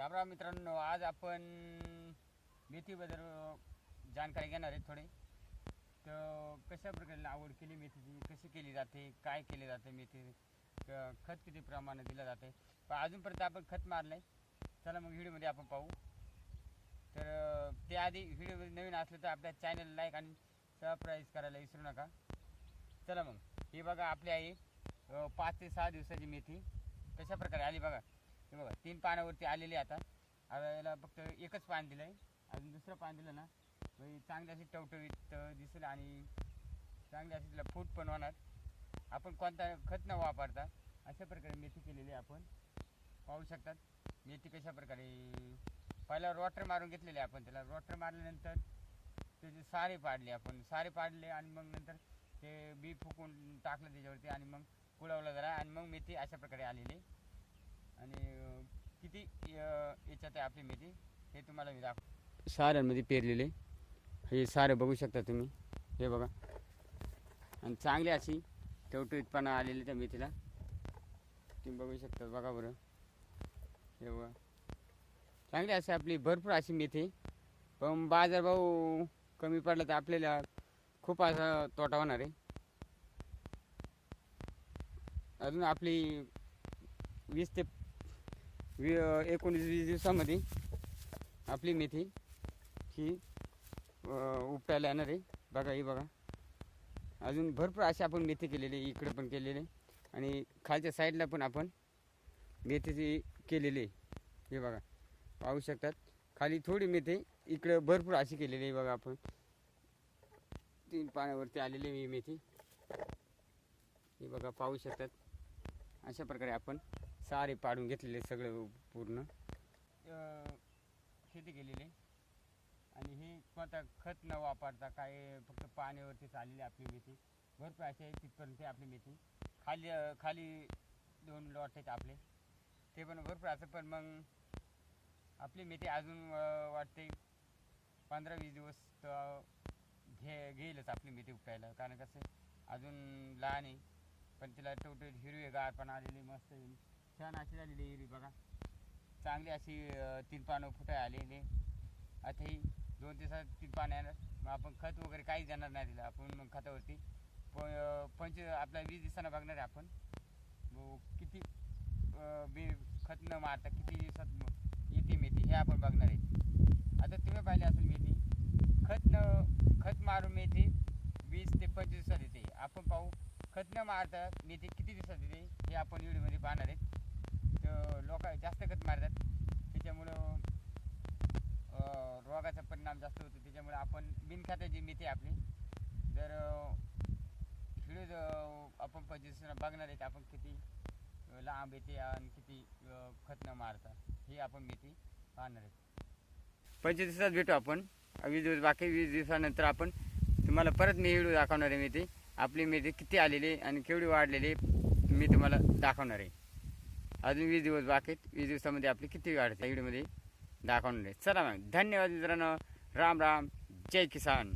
राम राम मित्रांनो आज आपण मेथीबद्दल जानकारी घेणार आहे थोडी. तर कशा प्रकारे आवड केली मेथीची कशी केली जाते काय केले जाते मेथी खत किती प्रमाणात दिलं जाते. पण अजूनपर्यंत आपण खत मारलं आहे चला मग व्हिडिओमध्ये आपण पाहू. तर त्याआधी व्हिडिओ नवीन असलं तर आपल्या चॅनल लाईक आणि सबस्क्राईब करायला विसरू नका. चला मग. हे बघा आपली आहे पाच ते सहा दिवसाची मेथी कशा प्रकारे आली बघा. हे बघा तीन पानावरती आलेली आता. आता याला फक्त एकच पान दिलं आहे अजून दुसरं पान दिलं ना चांगली अशी टवटवीत दिसेल आणि चांगली अशी तिला फूट पण होणार. आपण कोणता खत न वापरता अशा प्रकारे मेथी केलेली आहे आपण. पाहू शकतात. मेथी कशा प्रकारे पहिला रोटर मारून घेतलेली आहे आपण त्याला. रोटर मारल्यानंतर त्याचे सारे पाडले आपण. सारे पाडले आणि मग नंतर ते बी फुकून टाकलं त्याच्यावरती आणि मग कुळवलं जरा आणि मग मेथी अशा प्रकारे आलेली. आणि किती याच्यात आहे आपली मेथी? हे तुम्हाला मी दाखव साऱ्यांमध्ये पेरलेले हे सारे बघू शकता तुम्ही. हे बघा. आणि चांगली अशी टवटवीतपणा आलेली त्या मेथीला. तुम्ही बघू शकता बघा बरं. हे बघा. चांगली अशी आपली भरपूर अशी मेथी. पण बाजारभाव कमी पडला तर आपल्याला खूप असा तोटा होणार आहे. अजून आपली वीस ते वी एकोणीस वीस दिवसामध्ये आपली मेथी ही उपटायला येणार आहे. बघा ही बघा. अजून भरपूर अशी आपण मेथी केलेली आहे इकडे पण केलेले आहे. आणि खालच्या साईडला पण आपण मेथीची केलेली आहे. हे बघा पाहू शकतात. खाली थोडी मेथी इकडे भरपूर अशी केलेली आहे बघा आपण. तीन पाण्यावरती आलेली आहे ही मेथी. हे बघा पाहू शकतात. अशा प्रकारे आपण सारे पाडून घेतलेले सगळं पूर्ण. शेती केलेली आहे. आणि हे कोणता खत न वापरता काय फक्त पाण्यावरती चाललेली आपली मेथी. भरपूर अशी आहे तिथपर्यंत आपली मेथी. खाली अं, खाली दोन लॉट आहेत आपले. ते पण भरपूर असं पण मग आपली मेथी अजून अं, वाटते पंधरा वीस दिवस तर घे घेईलच आपली मेथी उपटायला कारण कसं अजून लहान आहे. पण तिला टवटवीत हिरवेगार पण आलेली मस्त छान अशी झालेली हिरवी बघा. चांगली अशी तीन पानं फुटं आलेली. आता ही दोन दिवसात तीन पानं येणार. मग आपण खत वगैरे काहीच देणार नाही तिला. आपण मग खतावरती. प पंच आपल्या वीस दिवसांना बघणार आहे आपण. किती बी खत न मारता किती दिवसात येते मेथी हे आपण बघणार आहे. आता तुम्ही पाहिले असेल मेथी. खत न खत मारून मेथी वीस ते पंचवीस दिवसात येते. आपण पाहू खत न मारता मेथी किती दिवसात येते हे आपण व्हिडिओमध्ये पाहणार आहेत लोक जास्त खत मारतात. त्याच्यामुळं रोगाचा परिणाम जास्त होतो. त्याच्यामुळे आपण बिनखात्याची मेथी आपली. जर व्हिडिओ आपण पंचवीस बघणार आहे आपण किती लांब येते आणि किती खत न मारता हे आपण मेथी पाहणार आहे. पंचवीस दिवसात भेटू आपण. वीस दिवस बाकी वीस दिवसानंतर आपण तुम्हाला परत मी व्हिडिओ दाखवणार आहे मेथी आपली मेथी किती आलेली आहे आणि केवढी वाढलेली आहे मी तुम्हाला दाखवणार आहे. अजून वीस दिवस बाकी वीस दिवसामध्ये आपली किती वाढते व्हिडिओमध्ये दाखवणार आहे. चला मग. धन्यवाद मित्रांनो. राम राम. जय किसान.